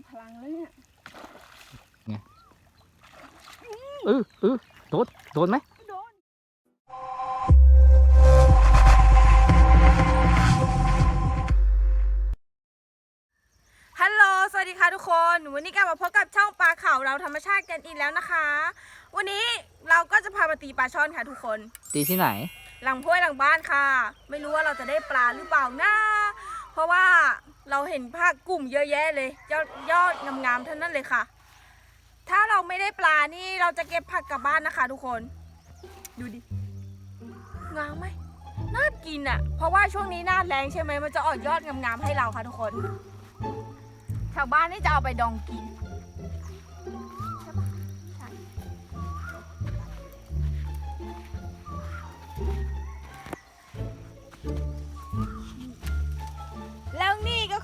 สุดพลังแล้วเนี่ยเออเออโดนโดนไหมไม่โดนฮัลโหลสวัสดีค่ะทุกคน วันนี้กลับมาพบกับช่องปลาเขาเราธรรมชาติกันอีกแล้วนะคะ วันนี้เราก็จะพามาตีปลาช่อนค่ะทุกคน ตีที่ไหน หลังพ้วยหลังบ้านค่ะ ไม่รู้ว่าเราจะได้ปลาหรือเปล่านะเพราะว่า เราเห็นภาคกลุ่มเยอะแยะเลยยอดยอดงามๆทั้งนั้นเลยค่ะ ถ้าเราไม่ได้ปลานี่เราจะเก็บผักกลับบ้านนะคะ ทุกคน ดูดิงามไหมน่ากินอะ่ะ เพราะว่าช่วงนี้หน้าแรงใช่ไหมมันจะออกยอดงามๆให้เราค่ะทุกคนชาวบ้านนี่จะเอาไปดองกิน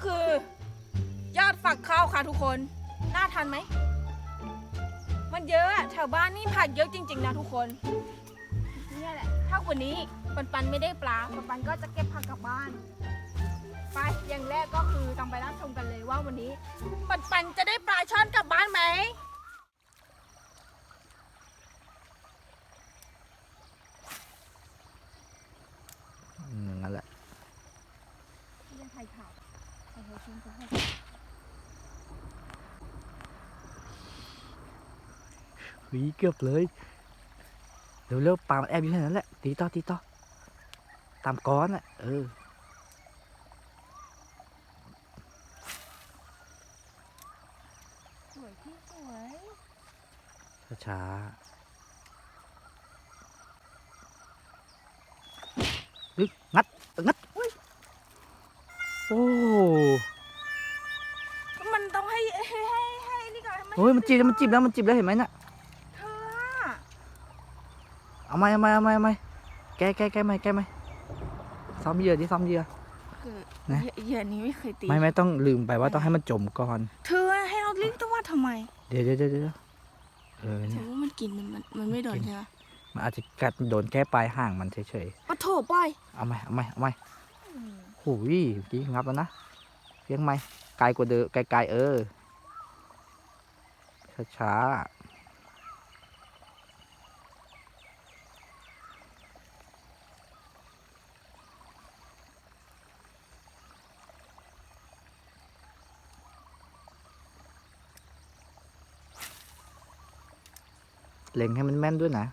คือ ยอดฝักข้าวค่ะทุกคน น่าทานไหม มันเยอะแถวบ้านนี่ผักเยอะจริง ๆ นะทุกคนเนี่ยแหละถ้ากว่านี้ปันปันไม่ได้ปลาปันปันก็จะเก็บผักกลับบ้านไปอย่างแรกก็คือต้องไปรับชมกันเลยว่าวันนี้ปันปันจะได้ปลาช่อนกลับบ้านไหม อืมนั่นแหละ เรื่องไทยข่าวโอ้โหชมกันให้ เฮ้ยเกือบเลยเร็วเร็วๆปลามันแอบอยู่ที่นั่นแหละตีต่อตีต่อตามก้อนอะเออสวยที่สวยช้าๆเฮ้ยงัดงัด จีบแล้วมันจีบแล้วมันจีบแล้วเห็นไหมน่ะเธออะเอาไหมเอาไหมเอาไหมเอาไหมแกแกแกไหมแกไหมซ้อมเหยื่อดิซ้อมเหยื่อ คือนะ เหยื่อนี้ไม่เคยตี ไม่ไม่ต้องลืมไปว่าต้องให้มันจมก่อน เธอให้เราลิ้นตัวว่าทำไมเดี๋ยวเดี๋ยวเดี๋ยวเดี๋ยวเออถืเนี่อยว่ามันกินมันมันมันไม่โดนกินใช่ไหมมันอาจจะกัดโดนแก้ปลายห่างมันเฉยปะโถป้อยๆเอาไหมเอาไหมเอาไหมหูยเมื่อกี้งับแล้วนะเพียงไหมไกลกว่าเดิมไกลๆเออ ช้าๆเล็งให้มันแม่นด้วยนะ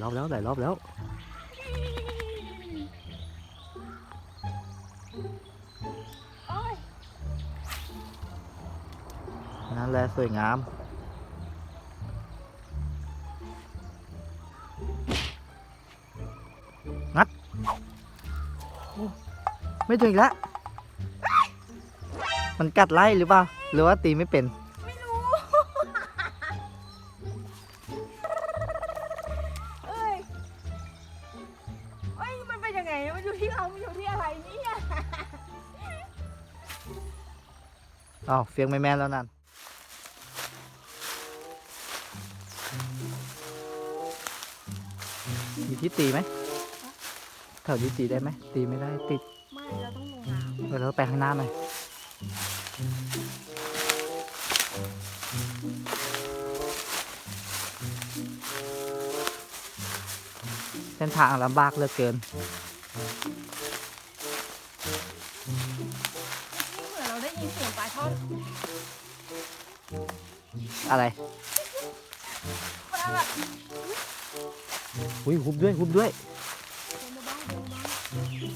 ายรอบแล้วหลายรอบแล้วหลบแล้วนั่นแหละสวยงามงัดไม่ถึงแล้ว มันกัดไล่หรือเปล่า หรือว่าตีไม่เป็น อ้าวเฟียงไม่แม่นแล้วนั่นมีที่ตีไหมแถวที่ตีได้ไหมตีไม่ได้ติดไม่เราต้องลงน้ำเดี๋ยวเราไปข้างหน้าหน่อยเส้นทางลำบากเหลือเกินนี่ อะไรปลาแบบอุ้ยหุบด้วยหุบด้วยเดินมาบ้างเดินมาบ้าง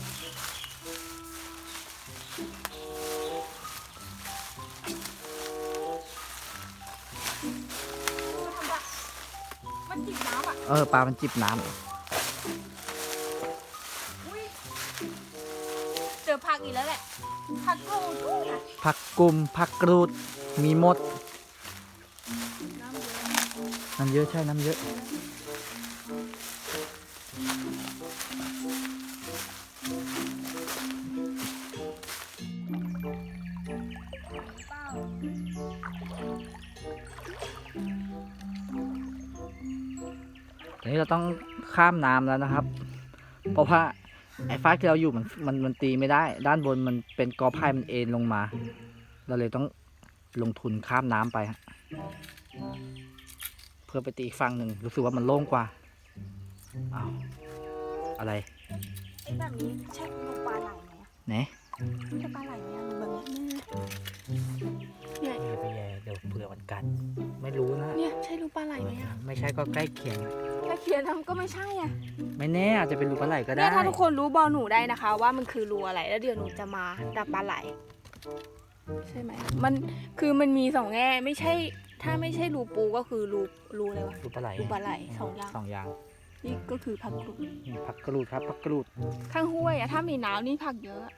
มันทำแบบมันจิบน้ำอะเออปลา มันจิบน้อุ้ยเจอผักอีกแล้วแหละผักกูดด้วยนะำผักกุมผักกรูดมีหมด น้ำเยอะใช่น้ำเยอะเปล่าตอนนี้เราต้องข้ามน้ำแล้วนะครับ เพราะว่าไอ้ฟ้าที่เราอยู่มันมันมันตีไม่ได้ ด้านบนมันเป็นกอไผ่มันเอ็นลงมา เราเลยต้องลงทุนข้ามน้ำไปฮะ พื่อไปตีอีกฝั่งหนึ่งรู้สึกว่ามันโล่งกว่าอ้าวอะไรไอ้แบบนี้ใช่ลูกปลาไหลไหมอะไหนใช่ปลาไหลไหมอะแบบเนี้ยเนี่ยอย่าไปแย่เดี๋ยวเผื่อมันกัดไม่รู้นะเนี่ยใช่ลูกปลาไหลไหมอะไม่ใช่ก็ใกล้เคียงแค่เขียนทำก็ไม่ใช่อะไม่แน่อาจจะเป็นรูปลาไหลก็ได้ เนี่ยถ้าทุกคนรู้บอกหนูได้นะคะ ว่ามันคือรูอะไรแล้วเดี๋ยวหนูจะมาดับปลาไหล ใช่ไหมมันคือมันมีสองแง่ไม่ใช่ ถ้าไม่ใช่รูปูก็คือรูรูอะไรวะรูปลาไหลรูปลาไหลสองอย่างสองอย่างนี่ก็คือผักกรูดนี่ผักกระรูดครับผักกระรูดข้างห้วยอะถ้ามีน้ำนี่ผักเยอะอะ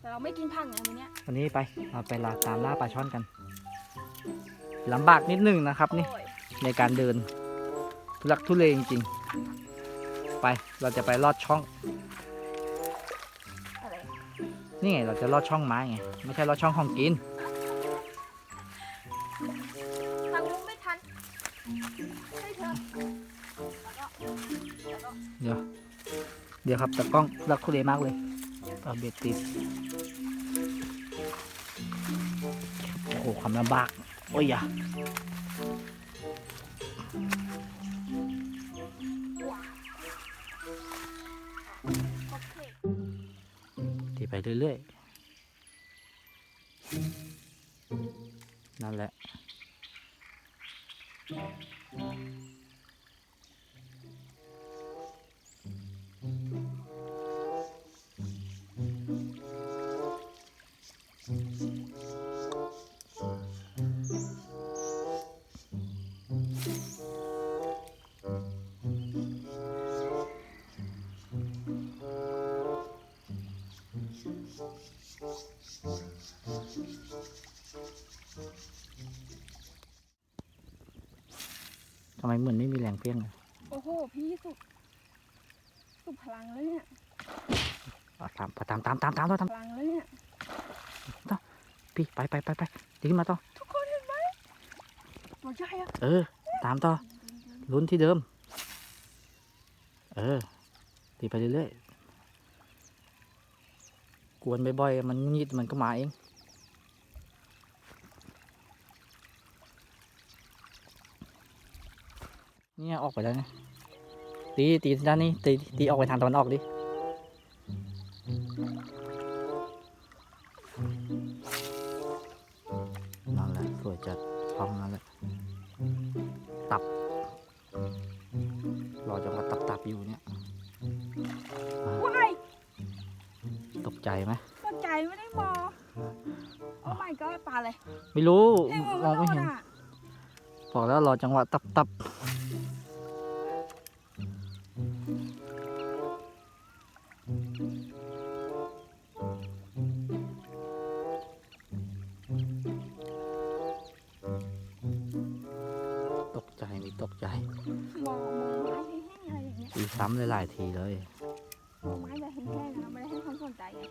แต่เราไม่กินผักไงวันเนี้ยวันนี้ไปเราไปลาตามล่าปลาช่อนกันลำบากนิดนึงนะครับนี่โอ้ยในการเดินทุลักทุเลจริงๆไปเราจะไปลอดช่องอะไร นี่ไงเราจะลอดช่องไม้ไงไม่ใช่ลอดช่องของกินทางนู้นไม่ทันให้เธอแล้วก็แล้วก็เดี๋ยวเดี๋ยวครับแต่กล้องทุลักทุเลมากเลยเอาเบ็ดติดโอ้โหความลำบากโอ้ยอย่ ไปเรื่อยๆำไมเหมือนไม่มีแรงเพี้ยงเลยโอ้โห พี่สุกสุกพลังแล้วเนี่ยอะตามตามตามตามตามตามพลังแล้วเนี่ยพี่ไปไปไปไปตีขึ้นมาต่อทุกคนเห็นไหมตัวใหญ่อะเออ ตามต่อลุ้นที่เดิม เออตีไปเรื่อยๆกวนบ่อยๆมันงีดมันก็มาเอง เนี่ยออกไปแล้วเนี่ยตีตีด้านนี้ตีตีออกไปทางตะวันออกดินั่นแหละสวยจัดช่องนั่นแหละตับรอจังหวะตับตับๆอยู่เนี่ยว้ายตกใจไหมตกใจไม่ได้มองโอ้ my god ปลาอะไรไม่รู้เฮ้ยมองไม่เห็นโดอะบอกแล้วรอจังหวะตับตับ ตกใจมองมองไม้แห้งๆอะไรอย่างเงี้ยตีซ้ำหลายๆทีเลย มองไม้แบบแห้งๆนะไม่ได้ให้ความสนใจไง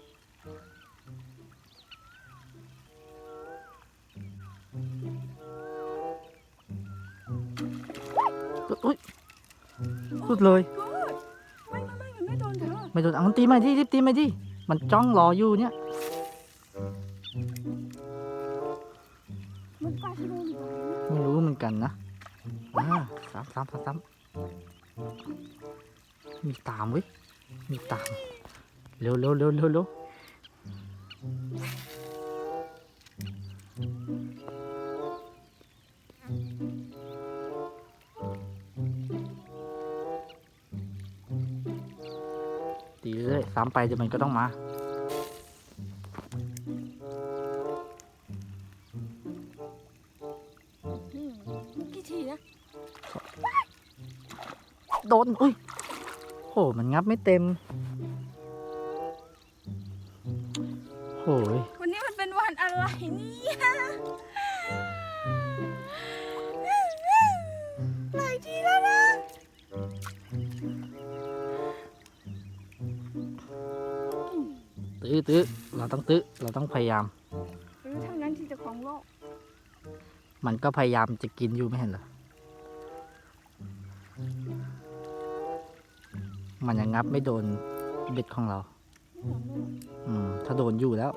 อุ้ยสุดเลยกูดไม่ไม่ไม่มันไม่โดนเธอไม่โดนเอามันตีใหม่ดิรีบตีใหม่ดิมันจ้องรออยู่เนี่ย ซ้ำซ้ำมีตามเว้ย มีตาม เร็วเร็วเร็วเร็วเร็วตีเรื่อยซ้ำไปเดี๋ยวมันก็ต้องมา โดนอุ้ยโหมันงับไม่เต็มโหยวันนี้มันเป็นวันอะไรเนี่ยหลายทีแล้วนะตื้อตื้อเราต้องตื้อเราต้องพยายามหรือเท่านั้นที่จะของโลก มันก็พยายามจะกินอยู่ไม่เห็นเหรอ มันยังงับไม่โดนเบ็ดของเรา อืม ถ้าโดนอยู่แล้ว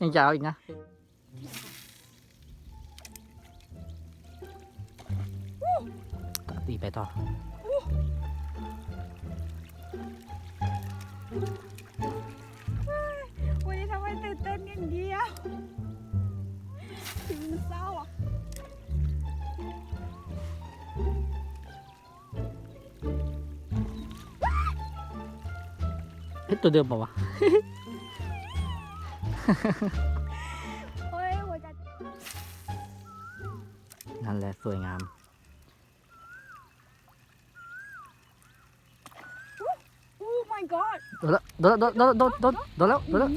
ยังจะเอาอีกนะตีไปต่อ วันนี้ทำไมตื่นเต้นอย่างเดียวถึงมันเศร้าอะเฮ้ยตัวเดิมเปล่าวะเฮ้ยหัวใจ นั่นแหละสวยงาม โอ้ my god โดนแล้วโดนแล้วโดนโดนโดนโดนแล้วโดนแล้ว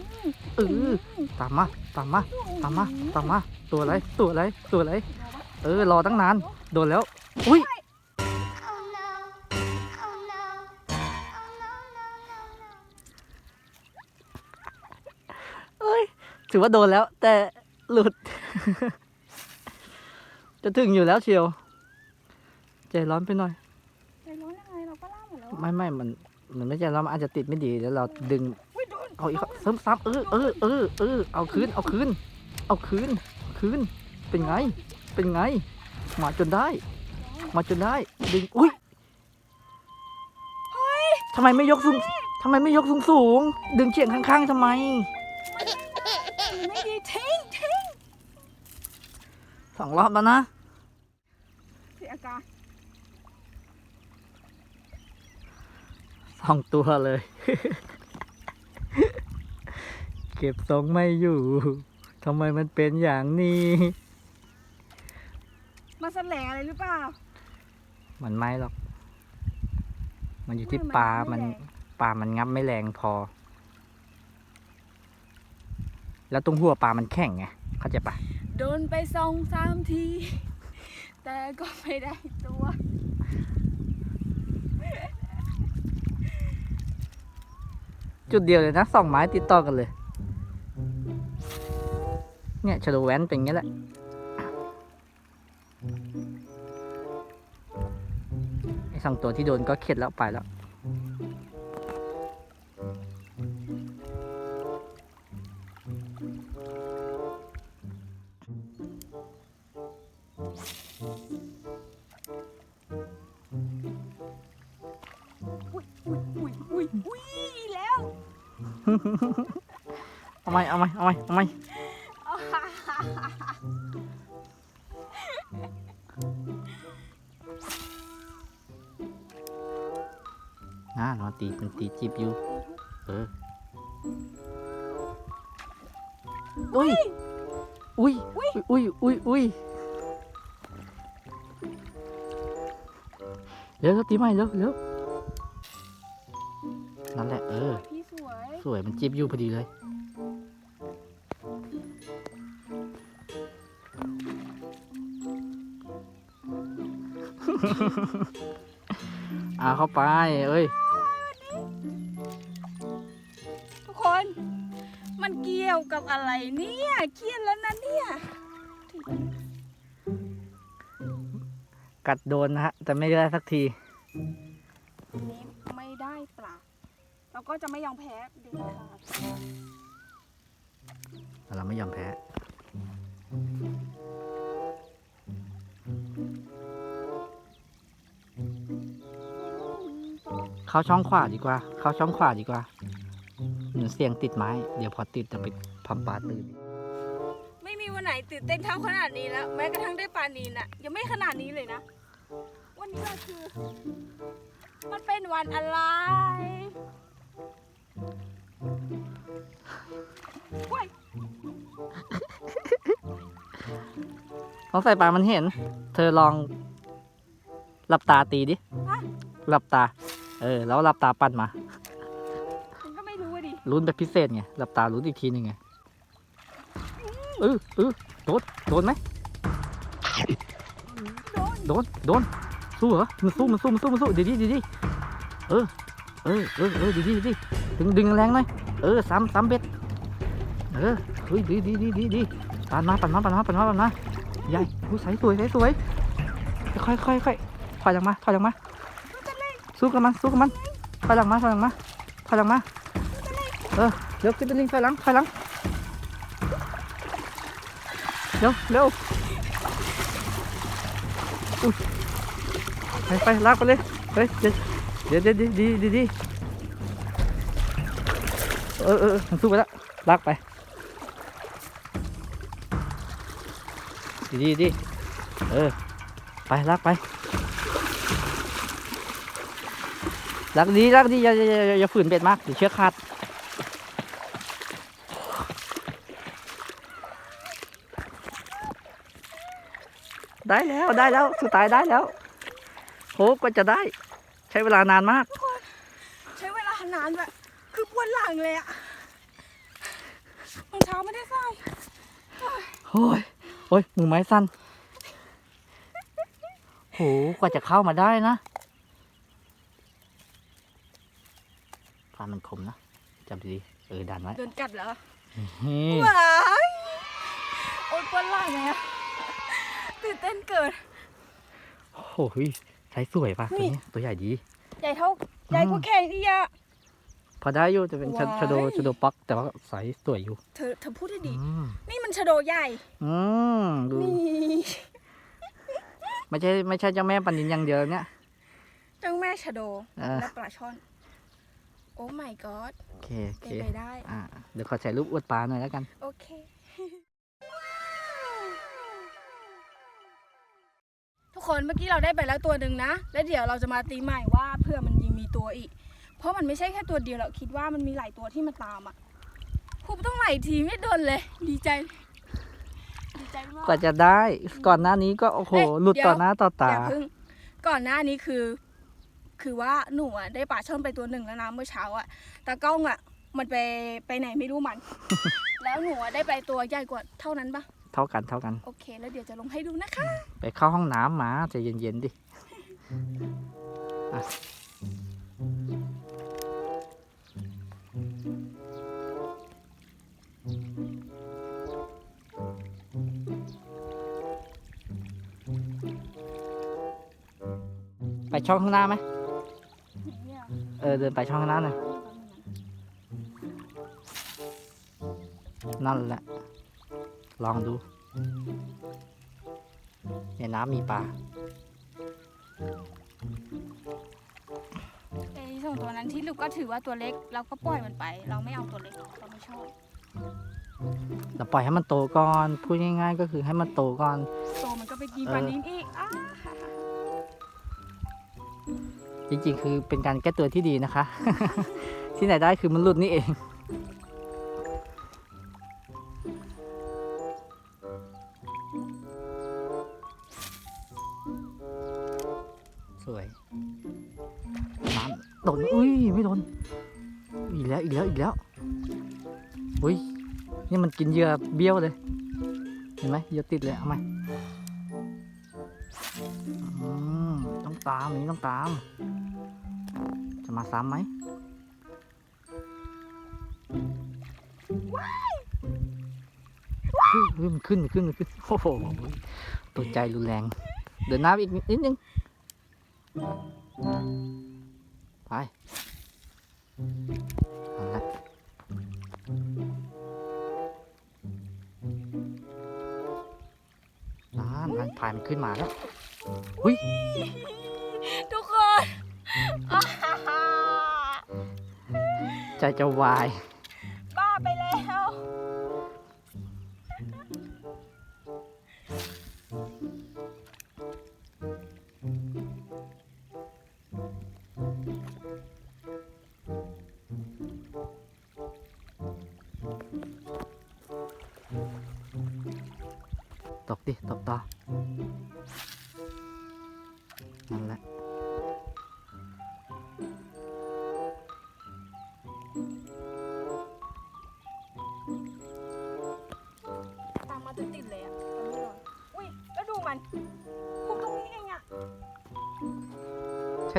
เออตามมาตามมาตามมาตามมาตัวอะไรตัวอะไรตัวอะไรเออรอตั้งนานโดนแล้วอุ้ย Oh no. Oh no. Oh no, no, no, no. เอ้ยถือว่าโดนแล้ว แต่หลุด จะถึงอยู่แล้วเชียว ใจร้อนไปหน่อยใจร้อนยังไงเราก็ล่าหมดแล้วไม่ไม่มัน มันไม่ใจร้อนมันอาจจะติดไม่ดีแล้วเราดึงอุ้ยโดนเอาอีกเสริมซ้ำเออเออเออเออเอาคืนเอาคืนเอาคืนคืนเป็นไง เป็นไง มาจนได้ มาจนได้ดึงอุ้ยทำไมไม่ยกสูงทำไมไม่ยกสูงสูง ดึงเฉียงข้างๆทำไมไม่ดีทิ้งทิ้งสองรอบแล้วนะเสียอากา สองตัวเลย เก็บทรงไม่อยู่ทำไมมันเป็นอย่างนี้ มาแสลงอะไรหรือเปล่า มันไม่หรอก มันอยู่ที่ไม่มันปลาไม่มันแรงปลา มันงับไม่แรงพอ แล้วตรงหัวปลา มันแข็งไง เข้าใจปะโดนไปสองสามที แต่ก็ไม่ได้ตัว จุดเดียวเลยนะสองไม้ติดต่อกันเลย เนี่ยชะโดแวนเป็นงี้แหละไอสองตัวที่โดนก็เข็ดแล้วไปแล้ว ไหมเอาไหมเอาไหมเอาไหมน่านอนตีเป็นตีจีบอยู่ เออ อุ้ย อุ้ย อุ้ย อุ้ย อุ้ยอุ้ยเร็วเร็วตีใหม่เร็วเร็วนั่นแหละเออพี่สวยสวย มันจิบอยู่พอดีเลย อาเข้าไป เอ้ย ทุกคน มันเกี่ยวกับอะไรเนี่ยเครียดแล้วนะเนี่ยกัดโดนนะฮะ แต่ไม่ได้สักทีนี้ไม่ได้ปลาเราก็จะไม่ยอมแพ้เด็ดขาด เราไม่ยอมแพ้ เข้าช่องขวาดีกว่า เข้าช่องขวาดีกว่าเหมือนเสียงติดไม้ เดี๋ยวพอติดจะไปพัมปลาตื่น ไม่มีวันไหนตื่นเต้นเท่าขนาดนี้แล้ว แม้กระทั่งได้ปลานีนอะยังไม่ขนาดนี้เลยนะ วันนี้มันคือ มันเป็นวันอะไรเว้ยต้องใส่ปลามันเห็น เธอลองหลับตาตีดิหลับตา เออ แล้วหลับตาปั่นมาฉันก็ไม่รู้อะดิลุ้นแบบพิเศษไง หลับตาลุ้นอีกทีหนึ่งไงเออเออโดน โดนไหม โดนโดน โดน สู้เหรอ มันสู้ มันสู้ มันสู้ มันสู้เดี๋ยวดิเดี๋ยวดิเออ เออ เออเออดีดีดีดึงดึงแรงหน่อย เออซ้ำซ้ำเบ็ด เออ เฮ้ย ดีดีดีดีดีปั่นมาปั่นมาปั่นมาปั่นมาปั่นมาใหญ่ผู้ใสสวยใสสวย ค่อยค่อยค่อยถอยหลังมาถอยหลังมา สู้กับมันสู้กับมันถอยหลังมาถอยหลังมาถอยหลังมาเออเร็วขึ้นตะลิงถอยหลังถอยหลังเร็วเร็วอุ้ยไปไปลากไปเลยเฮ้ยเดี๋ยวเดี๋ยวเดี๋ยวดีดีดีดีเออเออเออมันสู้ไปแล้วลากไปดีดีดีเออไปลากไป ลากดีลากดีอย่าอย่าอย่าอย่าอย่าฝืนเบ็ดมากเดี๋ยวเชือกขาดได้แล้วได้แล้วสุดท้ายได้แล้วโหกว่าจะได้ ใช้เวลานานมาก ใช้เวลานานแบบคือปวดหลังเลยอะรองเท้าไม่ได้ใส่โอ้ยโอ้ยมือไม้สั้นโหกว่าจะเข้ามาได้นะ พามันคมนะจับดีๆเออดันไว้โดนกัดเหรอนี่ว้ายโอ๊ยปวดหลังเลยอะตื่นเต้นเกิดโอ้โหใช้สวยป่ะตัวนี่นี้ตัวใหญ่ดี ใหญ่เท่าใหญ่กว่าแขนอีกอะพอได้อยู่จะเป็นชะว้ายชะโดชะโดปักแต่ว่าใสสวยอยู่ เธอเธอพูดได้ดีอืมนี่มันชะโดใหญ่อืมดูนี่ไม่ใช่ไม่ใช่เจ้าแม่ปันนินอย่างเดียวเนี่ยเจ้าแม่ชะโดเออและปลาช่อน โอ้ my god โอเคโอเคเป็นไปได้ อ่าเดี๋ยวขอถ่ายรูปอวดปลาหน่อยแล้วกัน โอเค ทุกคนเมื่อกี้เราได้ไปแล้วตัวหนึ่งนะ แล้วเดี๋ยวเราจะมาตีใหม่ว่าเพื่อมันยังมีตัวอีก เพราะมันไม่ใช่แค่ตัวเดียวเราคิดว่ามันมีหลายตัวที่มาตามอะครูต้องไหลายทีไม่โดนเลย ดีใจ ดีใจมาก กว่าจะได้ ก่อนหน้านี้ก็โอ้โห เอ๊ะหลุดเดี๋ยว ต่อหน้าต่อตา อย่าเพิ่งก่อนหน้านี้คือ คือว่าหนูอะได้ปลาช่อนไปตัวหนึ่งแล้วนะเมื่อเช้าอะตากล้องอะมันไปไปไหนไม่รู้มัน แล้วหนูอะได้ไปตัวใหญ่กว่าเท่านั้นปะเท่ากันเท่ากัน โอเค แล้วเดี๋ยวจะลงให้ดูนะคะ ไปเข้าห้องน้ำมาใจเย็นๆดิอะไปช่องข้างหน้าไหม เออเดินไปช่องข้างหน้าหน่อยนั่นแหละ ลองดู ในน้ำมีปลาไอ้สองตัวนั้นที่ลูกก็ถือว่าตัวเล็ก เราก็ปล่อยมันไป เราไม่เอาตัวเล็กเราไม่ชอบเราปล่อยให้มันโตก่อน พูดง่ายๆ ก็คือให้มันโตก่อน โตมันก็ไปกินเออปลานิ้นอีกอ้า จริงๆ คือเป็นการแก้ตัวที่ดีนะคะ ที่ไหนได้คือมันหลุดนี่เอง สวยน้ำโดนอุ้ย ไม่โดน อีกแล้วอีกแล้วอีกแล้วอุ้ย นี่มันกินเหยื่อเบี้ยวเลย เห็นไหมเหยื่อติดเลยเอาไหมอืมต้องตามอย่างนี้ต้องตาม มาซ้ำไหมเฮ้ยเฮ้ยมันขึ้นมันขึ้นมันขึ้นโอ้โหตัวใจรุนแรง เดินหน้าไปอีกนิดนึง ไปเอาละนั่นมันพายมันขึ้นมาแล้ว หุ้ย ทุกคนอ้าใจจะวาย บ้าไปแล้ว ตกดิ ตกต่อ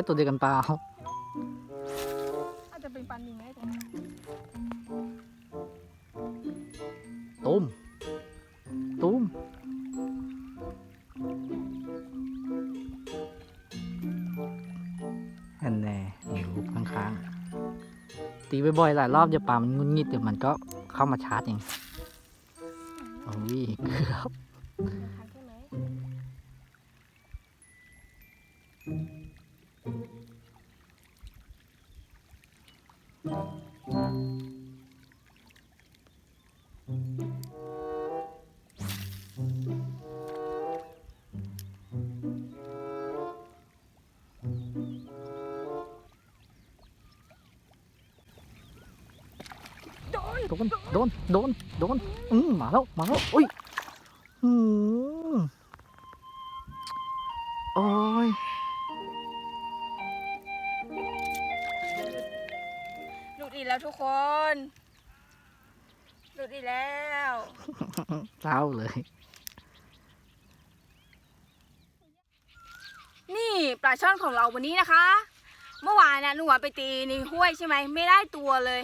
ตัวเดียวกันเปล่าเป็นปลานิลไหมตุ้มตุ้มอันแน่มีรูปข้างๆตีบ่อยๆหลายรอบจะปลามันงุนงิดเดี๋ยวมันก็เข้ามาชาร์จเองโอ้ยเกือบ โดน โดน โดน โดน อืมมาแล้ว มาแล้วอุ้ยอืมโอ้ย แล้วทุกคนหลุดอีกแล้วเศร้าเลย นี่ปลาช่อนของเราวันนี้นะคะ เมื่อวานนะหนูอะไปตีในห้วยใช่ไหมไม่ได้ตัวเลย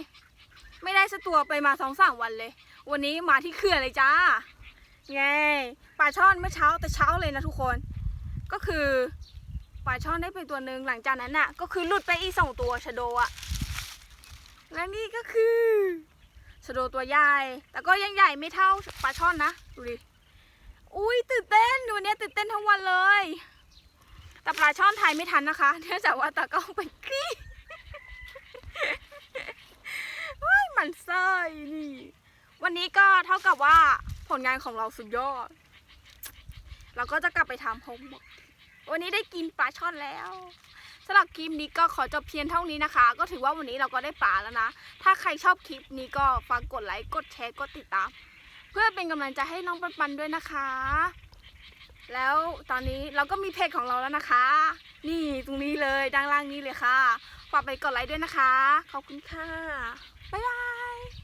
ไม่ได้สักตัวไปมาสองสามวันเลย วันนี้มาที่เขื่อนเลยจ้าไงปลาช่อนเมื่อเช้าแต่เช้าเลยนะทุกคน ก็คือปลาช่อนได้เป็นตัวหนึ่งหลังจากนั้นน่ะ ก็คือหลุดไปอีกสองตัวชะโดอะ และนี่ก็คือชะโดตัวใหญ่ แต่ก็ยังใหญ่ไม่เท่าปลาช่อนนะ ดูดิ อุ้ยตื่นเต้นวันนี้ตื่นเต้นทั้งวันเลย แต่ปลาช่อนไทยไม่ทันนะคะ เนื่องจากว่าตากล้องเป็นกรี้เฮ้ยมันไส้นี่ วันนี้ก็เท่ากับว่าผลงานของเราสุดยอด เราก็จะกลับไปทำโฮมวันนี้ได้กินปลาช่อนแล้ว สำหรับคลิปนี้ก็ขอจบเพียงเท่านี้นะคะ ก็ถือว่าวันนี้เราก็ได้ปลาแล้วนะ ถ้าใครชอบคลิปนี้ก็ฝากกดไลค์ กดแชร์ กดติดตาม เพื่อเป็นกำลังใจให้น้องปันปันด้วยนะคะ แล้วตอนนี้เราก็มีเพจของเราแล้วนะคะ นี่ตรงนี้เลยด้านล่างนี้เลยค่ะ ฝากไปกดไลค์ด้วยนะคะ ขอบคุณค่ะ บ๊ายบาย